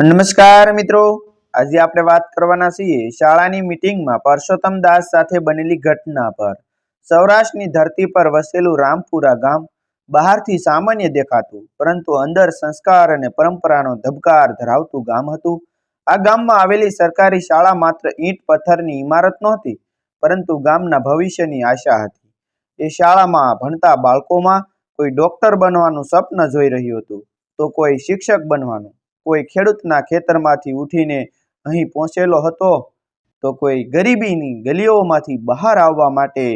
નમસ્કાર મિત્રો. આજે આપણે વાત કરવાના છીએ શાળાની મિટિંગમાં પરસોત્તમ દાસ સાથે બનેલી ઘટના પર. સૌરાષ્ટ્રની ધરતી પર વસેલું રામપુરા ગામ બહારથી સામાન્ય દેખાતું, પરંતુ અંદર સંસ્કાર અને પરંપરાનો ધબકાર ધરાવતું ગામ હતું. આ ગામમાં આવેલી સરકારી શાળા માત્ર ઈંટ, પથ્થરની ઇમારત નહોતી, પરંતુ ગામના ભવિષ્યની આશા હતી. એ શાળામાં ભણતા બાળકોમાં કોઈ ડોક્ટર બનવાનું સ્વપ્ન જોઈ રહ્યું હતું, તો કોઈ શિક્ષક બનવાનું કોઈ ખેડૂતના ખેતરમાંથી ઉઠીને અહીં પહોંચેલો હતો, તો કોઈ ગરીબીની ગલીઓમાંથી બહાર આવવા માટે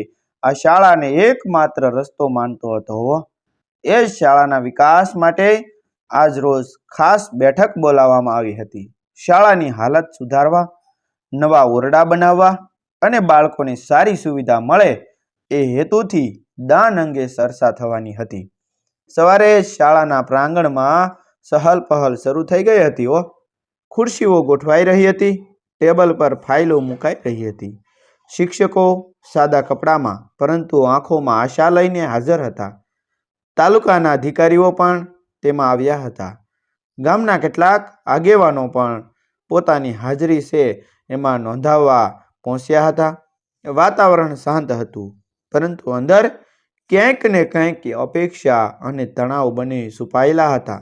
આ શાળાને એકમાત્ર રસ્તો માનતો હતો. એ જ શાળાના વિકાસ માટે આજ રોજ ખાસ બેઠક બોલાવવામાં આવી હતી. શાળાની હાલત સુધારવા, નવા ઓરડા બનાવવા અને બાળકોને સારી સુવિધા મળે એ હેતુથી દાન અંગે ચર્ચા થવાની હતી. સવારે શાળાના પ્રાંગણમાં સહલ પહલ શરૂ થઈ ગઈ હતી ઓ ખુરશીઓ ગોઠવાઈ રહી હતી, ટેબલ પર ફાઇલો મુકાઈ રહી હતી. શિક્ષકો સાદા કપડામાં, પરંતુ આંખોમાં આશા લઈને હાજર હતા. તાલુકાના અધિકારીઓ પણ તેમાં આવ્યા હતા. ગામના કેટલાક આગેવાનો પણ પોતાની હાજરી છે એમાં નોંધાવવા પહોંચ્યા હતા. વાતાવરણ શાંત હતું, પરંતુ અંદર ક્યાંક ને ક્યાંક અપેક્ષા અને તણાવ બની છુપાયેલા હતા.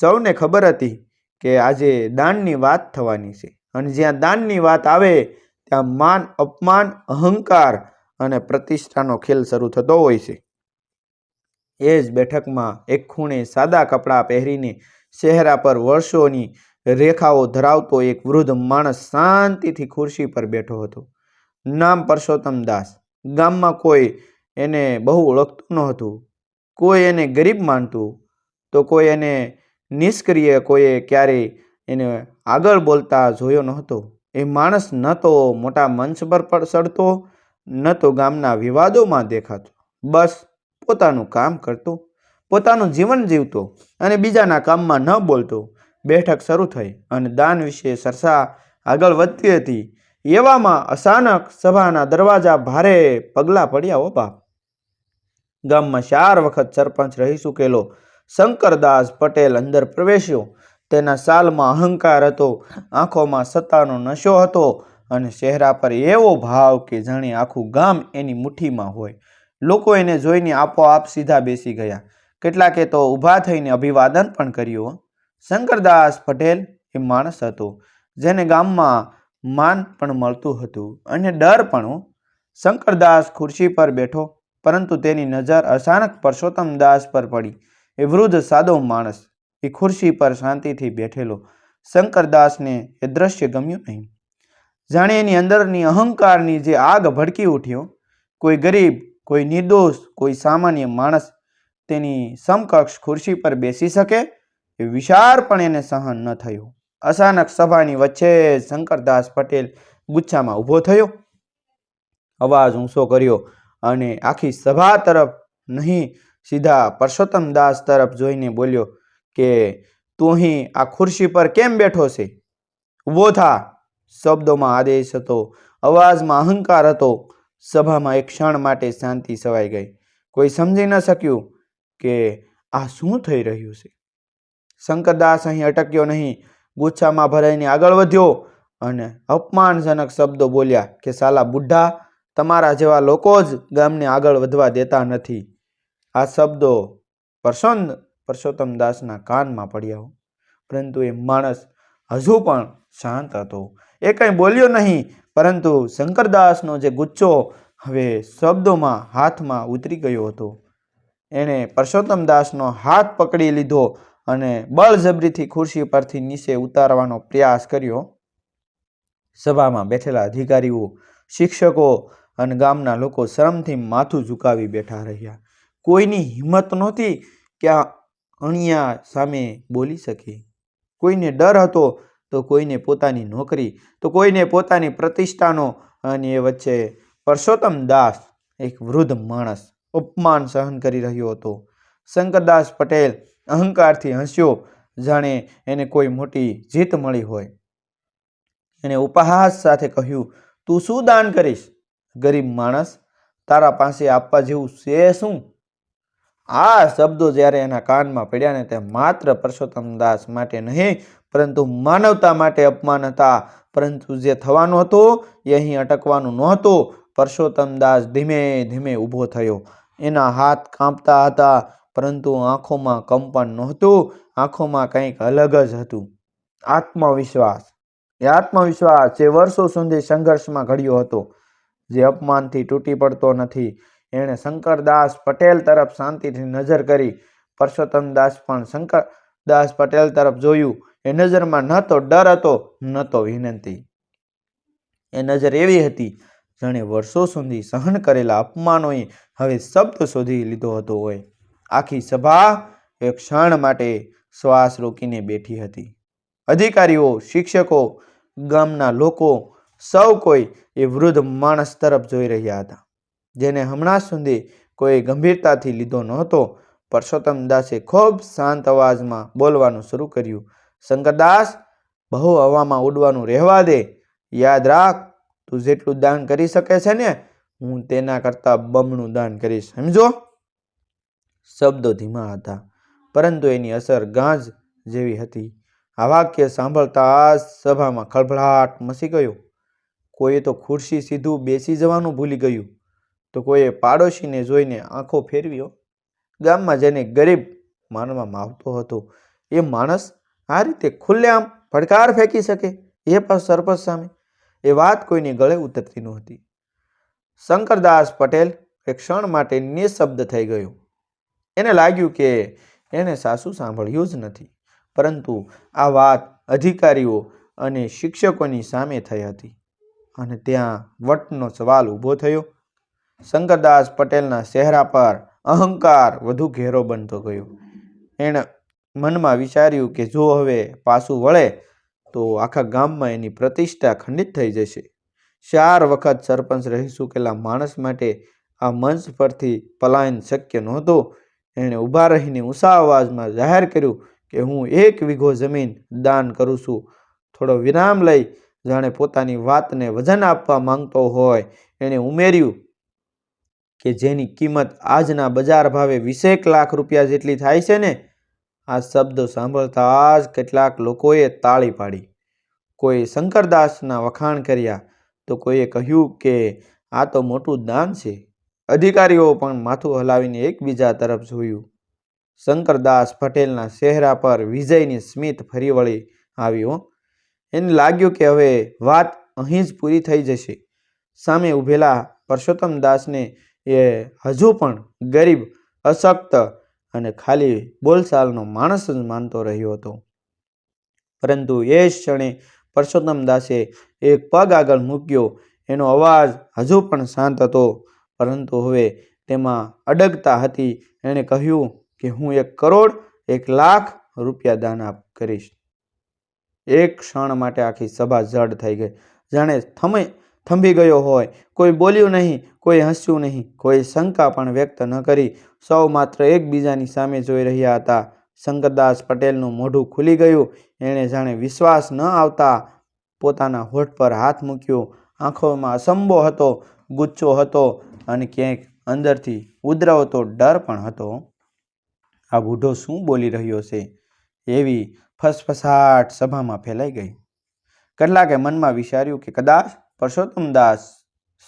સૌને ખબર હતી કે આજે દાનની વાત થવાની છે. અને જ્યાં દાનની વાત આવે, ત્યાં માન, અપમાન, અહંકાર અને પ્રતિષ્ઠાનો ખેલ શરૂ થતો હોય છે. એ જ બેઠકમાં એક ખૂણે સાદા કપડાં પહેરીને ચહેરા પર વર્ષોની રેખાઓ ધરાવતો એક વૃદ્ધ માણસ શાંતિથી ખુરશી પર બેઠો હતો. નામ પરસોત્તમ દાસ. ગામમાં કોઈ એને બહુ ઓળખતું નહોતું. કોઈ એને ગરીબ માનતું. તો કોઈ એને નિષ્ક્રિય કોઈએ ક્યારેય એને આગળ બોલતા જોયો નહોતો. એ માણસ ન તો મોટા મંચ પર ચડતો ન તો ગામના વિવાદોમાં દેખાતો. બસ પોતાનું કામ કરતો, પોતાનું જીવન જીવતો અને બીજાના કામમાં ન બોલતો. બેઠક શરૂ થઈ અને દાન વિશે સરસા આગળ વધતી હતી. એવામાં અચાનક સભાના દરવાજા ભારે પગલાં પડ્યા. ઓ બાપ ગામમાં ચાર વખત સરપંચ રહી ચૂકેલો શંકરદાસ પટેલ અંદર પ્રવેશ્યો. તેના સાલમાં અહંકાર હતો. આંખોમાં સત્તાનો નશો હતો અને ચહેરા પર એવો ભાવ કે જાણે આખું ગામ એની મુઠ્ઠીમાં હોય. લોકો એને જોઈને આપોઆપ સીધા બેસી ગયા. કેટલાકે તો ઊભા થઈને અભિવાદન પણ કર્યું. શંકરદાસ પટેલ એ માણસ હતો, જેને ગામમાં માન પણ મળતું હતું અને ડર પણ શંકરદાસ ખુરશી પર બેઠો, પરંતુ તેની નજર અચાનક પરસોત્તમદાસ પર પડી. એ વૃદ્ધ સાદો માણસ, એ ખુરશી પર શાંતિથી બેઠેલો, શંકરદાસને એ દ્રશ્ય ગમ્યું નહીં. જાણે એની અંદરની અહંકારની જે આગ ભડકી ઉઠ્યો, કોઈ ગરીબ, કોઈ નિર્દોષ, કોઈ સામાન્ય માણસ તેની સમકક્ષ ખુરશી પર બેસી શકે, એ વિચાર પણ એને સહન ન થયો. અચાનક સભાની વચ્ચે શંકરદાસ પટેલ ગુચ્છામાં ઊભો થયો. અવાજ ઊંચો કર્યો અને આખી સભા તરફ નહીં સીધા પરસોત્તમ દાસ તરફ જોઈને બોલ્યો કે, તું અહીં આ ખુરશી પર કેમ બેઠો છે? ઊભો થા, શબ્દોમાં આદેશ હતો, અવાજમાં અહંકાર હતો, સભામાં એક ક્ષણ માટે શાંતિ સવાઈ ગઈ. કોઈ સમજી ન શક્યું કે આ શું થઈ રહ્યું છે. શંકરદાસ અહીં અટક્યો નહીં, ગુચ્છામાં ભરાઈને આગળ વધ્યો અને અપમાનજનક શબ્દો બોલ્યા કે, સાલા બુઢા, તમારા જેવા લોકો જ ગામને આગળ વધવા દેતા નથી. આ શબ્દો પ્રસન્ન પરસોત્તમ દાસના કાનમાં પડ્યા પરંતુ એ માણસ હજુ પણ શાંત હતો. એ કંઈ બોલ્યો નહીં, પરંતુ શંકરદાસનો જે ગુચ્છો હવે શબ્દોમાં હાથમાં ઉતરી ગયો હતો. એણે પરસોત્તમ દાસનો હાથ પકડી લીધો અને બળજબરીથી ખુરશી પરથી નીચે ઉતારવાનો પ્રયાસ કર્યો. સભામાં બેઠેલા અધિકારીઓ, શિક્ષકો અને ગામના લોકો શરમથી માથું ઝુકાવી બેઠા રહ્યા. કોઈની હિંમત નહોતી કે આ અણિયા સામે બોલી શકે. કોઈને ડર હતો તો કોઈને પોતાની નોકરી, તો કોઈને પોતાની પ્રતિષ્ઠાનો અને એ વચ્ચે પરસોત્તમ દાસ એક વૃદ્ધ માણસ અપમાન સહન કરી રહ્યો હતો. શંકરદાસ પટેલ અહંકારથી હસ્યો, જાણે એને કોઈ મોટી જીત મળી હોય. એણે ઉપહાસ સાથે કહ્યું, તું શું દાન કરીશ? ગરીબ માણસ, તારા પાસે આપવા જેવું છે શું? આ શબ્દો જ્યારે એના કાનમાં પડ્યા ને તે માત્ર પરસોત્તમ દાસ માટે નહીં, પરંતુ માનવતા માટે અપમાન હતા. પરંતુ જે થવાનું હતું, એ અહીં અટકવાનું નહોતું. પરસોત્તમ દાસ ધીમે ધીમે ઊભો થયો. એના હાથ કાંપતા હતા, પરંતુ આંખોમાં કંપન નહોતું. આંખોમાં કંઈક અલગ જ હતું. આત્મવિશ્વાસ. એ આત્મવિશ્વાસ જે વર્ષો સુધી સંઘર્ષમાં ઘડ્યો હતો. જે અપમાનથી તૂટી પડતો નથી. એણે શંકરદાસ પટેલ તરફ શાંતિથી નજર કરી. પરસોત્તમદાસ પણ શંકરદાસ પટેલ તરફ જોયું. એ નજરમાં ન તો ડર હતો, ન તો વિનંતી. એ નજર એવી હતી, જાણે વર્ષો સુધી સહન કરેલા અપમાનોએ હવે શબ્દ શોધી લીધો હતો હોય. આખી સભા એક ક્ષણ માટે શ્વાસ રોકીને બેઠી હતી. અધિકારીઓ, શિક્ષકો, ગામના લોકો, સૌ કોઈ એ વૃદ્ધ માણસ તરફ જોઈ રહ્યા હતા. જેને હમણાં સુધી કોઈ ગંભીરતાથી લીધો નહોતો, પરસોત્તમ દાસે ખૂબ શાંત અવાજમાં બોલવાનું શરૂ કર્યું, શંકરદાસ, બહુ હવામાં ઉડવાનું રહેવા દે, યાદ રાખ, તું જેટલું દાન કરી શકે છે ને, હું તેના કરતાં બમણું દાન કરીશ, સમજો? શબ્દો ધીમા હતા, પરંતુ એની અસર ગાંજ જેવી હતી. આ વાક્ય સાંભળતા સભામાં ખળભળાટ મસી ગયો. કોઈએ તો ખુરશી સીધું બેસી જવાનું ભૂલી ગયું. તો કોઈએ પાડોશીને જોઈને આંખો ફેરવ્યો. ગામમાં જેને ગરીબ માનવામાં આવતો હતો, એ માણસ આ રીતે ખુલ્લેઆમ પડકાર ફેંકી શકે એ પણ સરપંચ સામે, એ વાત કોઈની ગળે ઉતરતી નહોતી શંકરદાસ પટેલ એક ક્ષણ માટે નિશબ્દ થઈ ગયો. એને લાગ્યું કે એને સાસુ સાંભળ્યું જ નથી, પરંતુ આ વાત અધિકારીઓ અને શિક્ષકોની સામે થઈ હતી અને ત્યાં વટનો સવાલ ઊભો થયો. શંકરદાસ પટેલના ચહેરા પર અહંકાર વધુ ઘેરો બનતો ગયો. એણે મનમાં વિચાર્યું કે જો હવે પાછું વળે, તો આખા ગામમાં એની પ્રતિષ્ઠા ખંડિત થઈ જશે. ચાર વખત સરપંચ રહી ચૂકેલા માણસ માટે આ મંચ પરથી પલાયન શક્ય નહોતું. એણે ઊભા રહીને ઊંચા અવાજમાં જાહેર કર્યું કે હું એક વીઘો જમીન દાન કરું છું. થોડો વિરામ લઈ, જાણે પોતાની વાતને વજન આપવા માંગતો હોય, એણે ઉમેર્યું કે જેની કિંમત આજના બજાર ભાવે વીસેક લાખ રૂપિયા જેટલી થાય છે ને, આ શબ્દો સાંભળતા જ કેટલાક લોકોએ તાળી પાડી. કોઈ શંકરદાસના વખાણ કર્યા તો કોઈએ કહ્યું કે, આ તો મોટું દાન છે. અધિકારીઓ પણ માથું હલાવીને એકબીજા તરફ જોયું. શંકરદાસ પટેલના ચહેરા પર વિજયની સ્મિત ફરી વળી આવ્યો એને લાગ્યું કે હવે વાત અહીં જ પૂરી થઈ જશે. સામે ઊભેલા પરસોત્તમ દાસને એ હજુ પણ ગરીબ, અશક્ત અને ખાલી બોલચાલનો માણસ જ માનતો રહ્યો હતો. પરંતુ એ જ ક્ષણે પરસોત્તમ દાસે એક પગ આગળ મૂક્યો. એનો અવાજ હજુ પણ શાંત હતો, પરંતુ હવે તેમાં અડગતા હતી. એણે કહ્યું કે હું એક કરોડ, એક લાખ રૂપિયા દાન આપ કરીશ. એક ક્ષણ માટે આખી સભા જડ થઈ ગઈ. જાણે થમે થંભી ગયો હોય. કોઈ બોલ્યું નહીં, કોઈ હસ્યું નહીં. કોઈ શંકા પણ વ્યક્ત ન કરી. સૌ માત્ર એકબીજાની સામે જોઈ રહ્યા હતા. શંકરદાસ પટેલનું મોઢું ખુલી ગયું. એણે જાણે વિશ્વાસ ન આવતા પોતાના હોઠ પર હાથ મૂક્યો. આંખોમાં અસંબો હતો ગુચ્છો હતો અને ક્યાંક અંદરથી ઉદરાવતો ડર પણ હતો. આ બુઢો શું બોલી રહ્યો છે? એવી ફસફસાટ સભામાં ફેલાઈ ગઈ. કેટલાકે મનમાં વિચાર્યું કે કદાચ પરસોત્તમ દાસ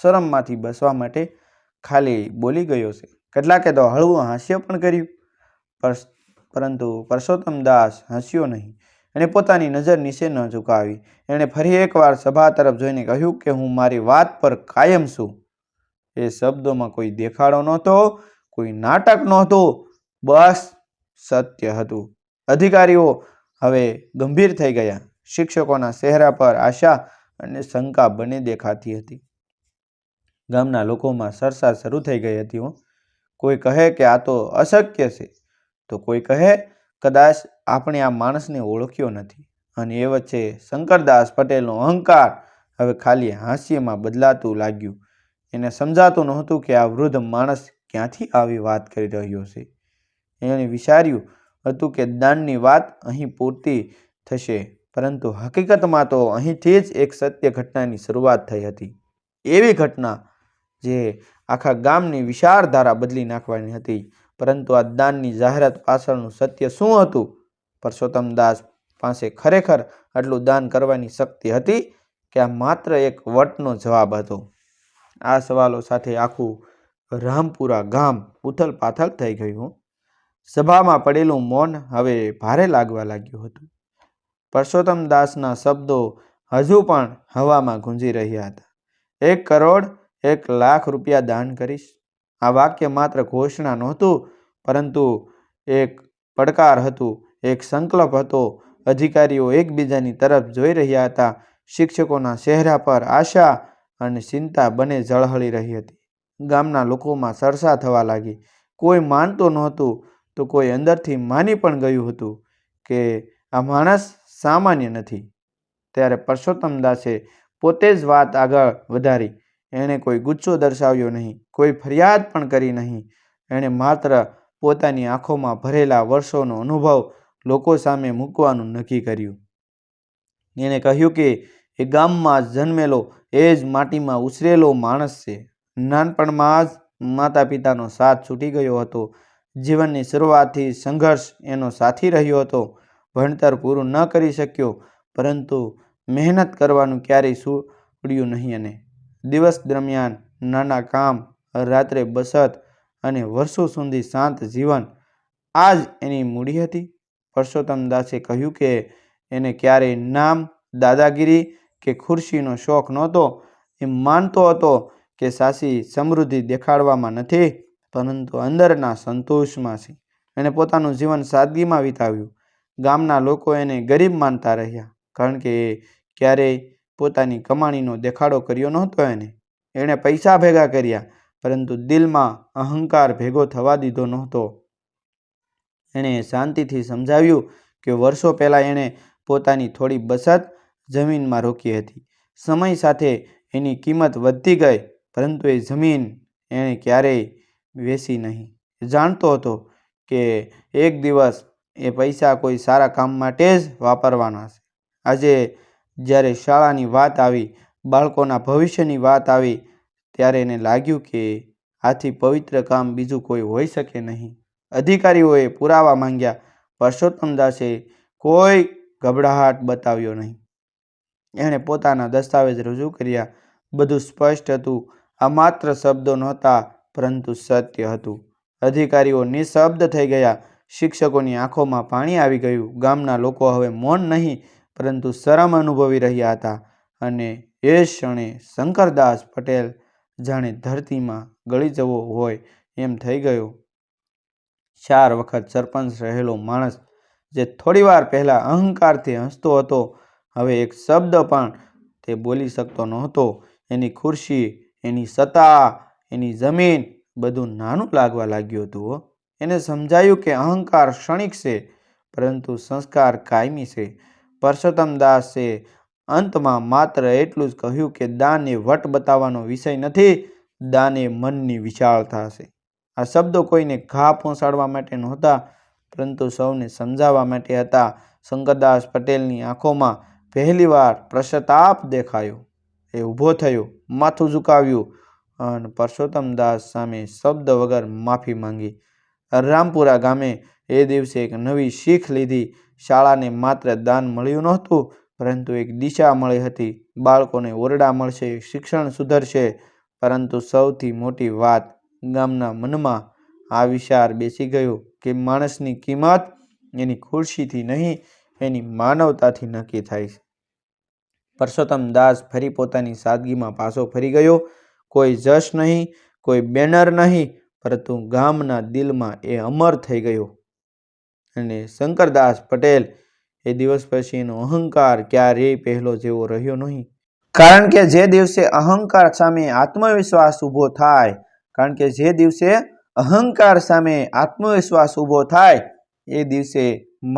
શરમમાંથી બસવા માટે ખાલી બોલી ગયો છે. કેટલાકે તો હળવું હાસ્ય પણ કર્યું. પરંતુ પરસોત્તમ દાસ હસ્યો નહીં. એણે પોતાની નજર નીચે ન ઝુકાવી. એણે ફરી એકવાર સભા તરફ જોઈને કહ્યું કે હું મારી વાત પર કાયમ છું. એ શબ્દોમાં કોઈ દેખાડો નહોતો, કોઈ નાટક નહોતું. બસ સત્ય હતું. અધિકારીઓ હવે ગંભીર થઈ ગયા. શિક્ષકોના ચહેરા પર આશા અને શંકા બંને દેખાતી હતી. ગામના લોકોમાં સરસા શરૂ થઈ ગઈ હતી હો. કોઈ કહે કે આ તો અશક્ય છે, તો કોઈ કહે કદાચ આપણે આ માણસને ઓળખ્યો નથી. અને એ વચ્ચે શંકરદાસ પટેલનો અહંકાર હવે ખાલી હાસ્યમાં બદલાતું લાગ્યું. એને સમજાતું નહોતું કે આ વૃદ્ધ માણસ ક્યાંથી આવી વાત કરી રહ્યો છે. એણે વિચાર્યું હતું કે દાનની વાત અહીં પૂરતી થશે. પરંતુ હકીકતમાં તો અહીંથી જ એક સત્ય ઘટનાની શરૂઆત થઈ હતી. એવી ઘટના જે આખા ગામની વિચારધારા બદલી નાખવાની હતી. પરંતુ આ દાનની જાહેરાત પાછળનું સત્ય શું હતું? પરસોત્તમ દાસ પાસે ખરેખર આટલું દાન કરવાની શક્તિ હતી કે આ માત્ર એક વટનો જવાબ હતો. આ સવાલો સાથે આખું રામપુરા ગામ ઉથલ પાથલ થઈ ગયું. સભામાં પડેલું મૌન હવે ભારે લાગવા લાગ્યું હતું. પરસોત્તમ દાસના શબ્દો હજુ પણ હવામાં ગુંજી રહ્યા હતા. એક કરોડ એક લાખ રૂપિયા દાન કરીશ. આ વાક્ય માત્ર ઘોષણા નહોતું, પરંતુ એક પડકાર હતું, એક સંકલ્પ હતો. અધિકારીઓ એકબીજાની તરફ જોઈ રહ્યા હતા. શિક્ષકોના ચહેરા પર આશા અને ચિંતા બંને ઝળહળી રહી હતી. ગામના લોકોમાં સરસા થવા લાગી. કોઈ માનતો નહોતું, તો કોઈ અંદરથી માની પણ ગયું હતું કે આ માણસ સામાન્ય નથી. ત્યારે પરસોત્તમ દાસે પોતે જ વાત આગળ વધારી. એણે કોઈ ગુસ્સો દર્શાવ્યો નહીં, કોઈ ફરિયાદ પણ કરી નહીં. એણે માત્ર પોતાની આંખોમાં ભરેલા વર્ષોનો અનુભવ લોકો સામે મૂકવાનું નક્કી કર્યું. એણે કહ્યું કે, એ ગામમાં જ જન્મેલો, એ જ માટીમાં ઉછરેલો માણસ છે. નાનપણમાં જ માતા પિતાનો સાથ છૂટી ગયો હતો. જીવનની શરૂઆતથી સંઘર્ષ એનો સાથી રહ્યો હતો. ભણતર પૂરું ન કરી શક્યો, પરંતુ મહેનત કરવાનું ક્યારેય છોડ્યું નહીં અને દિવસ દરમિયાન નાના કામ, રાત્રે બસત અને વર્ષો સુધી શાંત જીવન આ જ એની મૂડી હતી. પરસોત્તમ દાસે કહ્યું કે એને ક્યારેય નામ, દાદાગીરી કે ખુરશીનો શોખ નહોતો. એ માનતો હતો કે સાસી સમૃદ્ધિ દેખાડવામાં નથી, પરંતુ અંદરના સંતોષમાં છે. એણે પોતાનું જીવન સાદગીમાં વિતાવ્યું. ગામના લોકો એને ગરીબ માનતા રહ્યા, કારણ કે એ ક્યારેય પોતાની કમાણીનો દેખાડો કર્યો નહોતો એને. એણે પૈસા ભેગા કર્યા, પરંતુ દિલમાં અહંકાર ભેગો થવા દીધો નહોતો. એણે શાંતિથી સમજાવ્યું કે વર્ષો પહેલાં એણે પોતાની થોડી બચત જમીનમાં રોકી હતી. સમય સાથે એની કિંમત વધતી ગઈ, પરંતુ એ જમીન એણે ક્યારેય વેચી નહીં. જાણતો હતો કે એક દિવસ એ પૈસા કોઈ સારા કામ માટે જ વાપરવાના છે. આજે જ્યારે શાળાની વાત આવી, બાળકોના ભવિષ્યની વાત આવી, ત્યારે એને લાગ્યું કે આથી પવિત્ર કામ બીજું કોઈ હોઈ શકે નહીં. અધિકારીઓએ પુરાવા માંગ્યા, પરસોત્તમ દાસે કોઈ ગભરાહટ બતાવ્યો નહીં. એણે પોતાના દસ્તાવેજ રજૂ કર્યા. બધું સ્પષ્ટ હતું. આ માત્ર શબ્દો નહોતા, પરંતુ સત્ય હતું. અધિકારીઓ નિશબ્દ થઈ ગયા. શિક્ષકોની આંખોમાં પાણી આવી ગયું. ગામના લોકો હવે મૌન નહીં, પરંતુ શરમ અનુભવી રહ્યા હતા અને એ ક્ષણે શંકરદાસ પટેલ જાણે ધરતીમાં ગળી જવો હોય એમ થઈ ગયો. ચાર વખત સરપંચ રહેલો માણસ જે થોડીવાર પહેલાં અહંકારથી હસતો હતો, હવે એક શબ્દ પણ તે બોલી શકતો નહોતો. એની ખુરશી, એની સત્તા, એની જમીન બધું નાનું લાગવા લાગ્યું હતું એને સમજાયું કે અહંકાર ક્ષણિક છે, પરંતુ સંસ્કાર કાયમી છે. પરસોત્તમ દાસે અંતમાં માત્ર એટલું જ કહ્યું કે દાન એ વટ બતાવવાનો વિષય નથી, દાન એ મનની વિશાળતા છે આ શબ્દો કોઈને ઘા પહોંચાડવા માટે નહોતા, પરંતુ સૌને સમજાવવા માટે હતા. શંકરદાસ પટેલની આંખોમાં પહેલીવાર પ્રશતાપ દેખાયો. એ ઊભો થયો, માથું ઝુકાવ્યું અને પરસોત્તમ દાસ સામે શબ્દ વગર માફી માંગી. રામપુરા ગામે એ દિવસે એક નવી શીખ લીધી. શાળાને માત્ર દાન મળ્યું નહોતું, પરંતુ એક દિશા મળી હતી. બાળકોને ઓરડા મળશે, શિક્ષણ સુધરશે. પરંતુ સૌથી મોટી વાત ગામના મનમાં આ વિચાર બેસી ગયો કે માણસની કિંમત એની ખુરશીથી નહીં, એની માનવતાથી નક્કી થાય છે. પરસોત્તમ દાસ ફરી પોતાની સાદગીમાં પાછો ફરી ગયો. કોઈ જશ નહીં, કોઈ બેનર નહીં પરંતુ ગામના દિલમાં એ અમર થઈ ગયો. અને શંકરદાસ પટેલ એ દિવસ પછીનો અહંકાર ક્યારેય પહેલો જેવો રહ્યો નહીં. કારણ કે જે દિવસે અહંકાર સામે આત્મવિશ્વાસ ઊભો થાય, કારણ કે જે દિવસે અહંકાર સામે આત્મવિશ્વાસ ઊભો થાય, એ દિવસે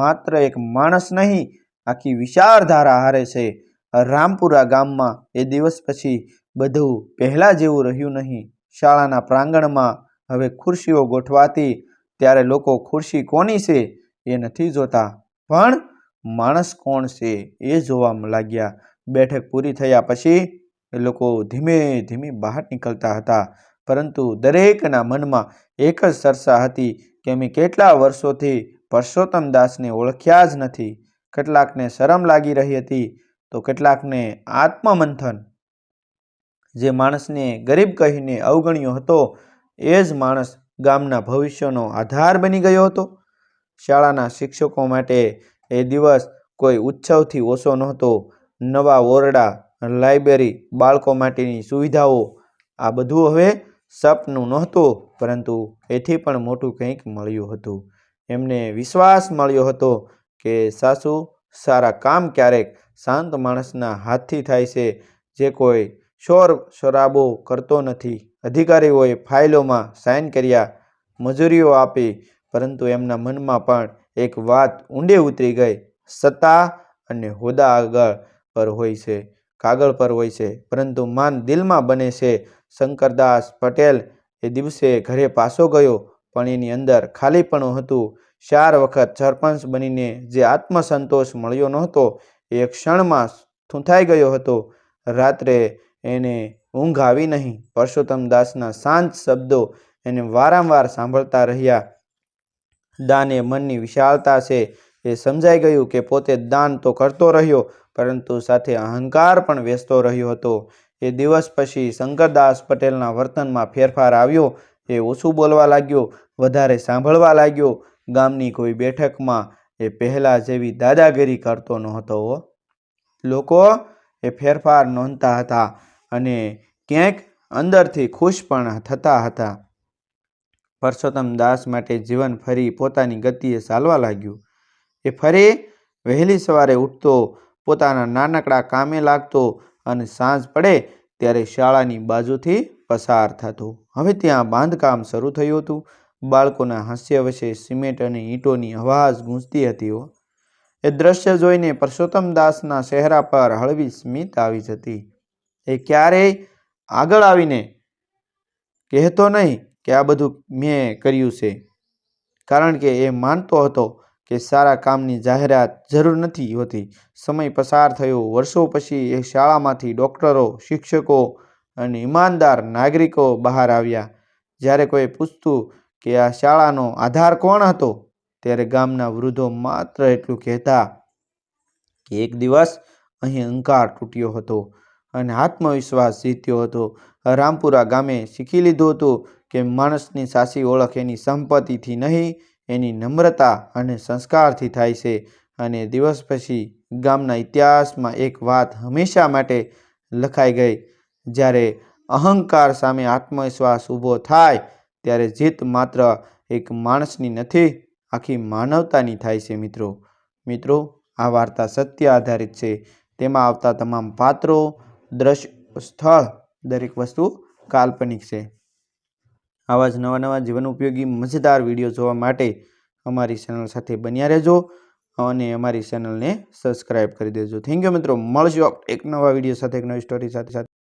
માત્ર એક માણસ નહીં, આખી વિચારધારા હારે છે. રામપુરા ગામમાં એ દિવસ પછી બધું પહેલાં જેવું રહ્યું નહીં. શાળાના પ્રાંગણમાં હવે ખુરશીઓ ગોઠવાતી, ત્યારે લોકો ખુરશી કોની છે એ નથી જોતા. પણ માણસ કોણ છે એ જોવા લાગ્યા. બેઠક પૂરી થયા પછી એ લોકો ધીમે ધીમે બહાર નીકળતા હતા. પરંતુ દરેકના મનમાં એક જ સરસા હતી કે અમે કેટલા વર્ષોથી પરસોત્તમ દાસને ઓળખ્યા જ નથી. કેટલાકને શરમ લાગી રહી હતી. તો કેટલાકને આત્મમંથન. જે માણસને ગરીબ કહીને અવગણ્યો હતો એ જ માણસ ગામના ભવિષ્યનો આધાર બની ગયો હતો. શાળાના શિક્ષકો માટે એ દિવસ કોઈ ઉત્સવથી ઓછો નહોતો. નવા ઓરડા, લાઇબ્રેરી, બાળકો માટેની સુવિધાઓ, આ બધું હવે સપનું નહોતું, પરંતુ એથી પણ મોટું કંઈક મળ્યું હતું. એમને વિશ્વાસ મળ્યો હતો કે સાસુ, સારા કામ ક્યારેક શાંત માણસના હાથથી થાય છે, જે કોઈ શોર શરાબો કરતો નથી. અધિકારીઓએ ફાઇલોમાં સાઇન કર્યા, મજૂરીઓ આપી, પરંતુ એમના મનમાં પણ એક વાત ઊંડે ઉતરી ગઈ. સત્તા અને હોદ્દા આગળ પર હોય છે, કાગળ પર હોય છે, પરંતુ માન દિલમાં બને છે. શંકરદાસ પટેલ એ દિવસે ઘરે પાછો ગયો, પણ એની અંદર ખાલીપણું હતું. ચાર વખત સરપંચ બનીને જે આત્મસંતોષ મળ્યો નહોતો, એ ક્ષણમાં થૂંથાઈ ગયો હતો. રાત્રે એને ઊંઘ આવી નહીં. પરસોત્તમ દાસના શાંત શબ્દો એને વારંવાર સાંભળતા રહ્યા. દાન એ મનની વિશાળતા છે એ સમજાઈ ગયું કે પોતે દાન તો કરતો રહ્યો, પરંતુ સાથે અહંકાર પણ વેચતો રહ્યો હતો. એ દિવસ પછી શંકરદાસ પટેલના વર્તનમાં ફેરફાર આવ્યો, એ ઓછું બોલવા લાગ્યો, વધારે સાંભળવા લાગ્યો. ગામની કોઈ બેઠકમાં એ પહેલાં જેવી દાદાગીરી કરતો નહોતો. લોકો એ ફેરફાર નોંધતા હતા અને ક્યાંક અંદરથી ખુશ પણ થતા હતા. પરસોત્તમ દાસ માટે જીવન ફરી પોતાની ગતિએ ચાલવા લાગ્યું. એ ફરી વહેલી સવારે ઉઠતો, પોતાના નાનકડા કામે લાગતો અને સાંજ પડે ત્યારે શાળાની બાજુથી પસાર થતો. હવે ત્યાં બાંધકામ શરૂ થયું હતું. બાળકોના હાસ્ય વચ્ચે સિમેન્ટ અને ઈંટોની અવાજ ગૂંજતી હતી એ દ્રશ્ય જોઈને પરસોત્તમ દાસના ચહેરા પર હળવી સ્મિત આવી જતી. એ ક્યારેય આગળ આવીને કહેતો નહીં કે આ બધું મેં કર્યું છે. કારણ કે એ માનતો હતો કે સારા કામની જાહેરાત જરૂર નથી હોતી. સમય પસાર થયો. વર્ષો પછી એ શાળામાંથી ડૉક્ટરો, શિક્ષકો અને ઈમાનદાર નાગરિકો બહાર આવ્યા. જ્યારે કોઈ પૂછતું કે આ શાળાનો આધાર કોણ હતો, ત્યારે ગામના વૃદ્ધો માત્ર એટલું કહેતા કે એક દિવસ અહીં અંકાર તૂટ્યો હતો. અને આત્મવિશ્વાસ જીત્યો હતો. રામપુરા ગામે શીખી લીધું હતું કે માણસની સાચી ઓળખ એની સંપત્તિથી નહીં, એની નમ્રતા અને સંસ્કારથી થાય છે. અને દિવસ પછી ગામના ઇતિહાસમાં એક વાત હંમેશા માટે લખાઈ ગઈ. જ્યારે અહંકાર સામે આત્મવિશ્વાસ ઊભો થાય, ત્યારે જીત માત્ર એક માણસની નથી, આખી માનવતાની થાય છે મિત્રો. મિત્રો, આ વાર્તા સત્ય આધારિત છે. તેમાં આવતા તમામ પાત્રો દ્રશ્ય સ્થળ દરેક વસ્તુ કાલ્પનિક છે. આવા જ નવા નવા જીવન ઉપયોગી મજેદાર વીડિયો જોવા માટે અમારી ચેનલ સાથે બન્યા રહેજો અને અમારી ચેનલને સબસ્ક્રાઈબ કરી દેજો. થેન્ક યુ મિત્રો. મળજો એક નવા વીડિયો સાથે, એક નવી સ્ટોરી સાથે સાથે.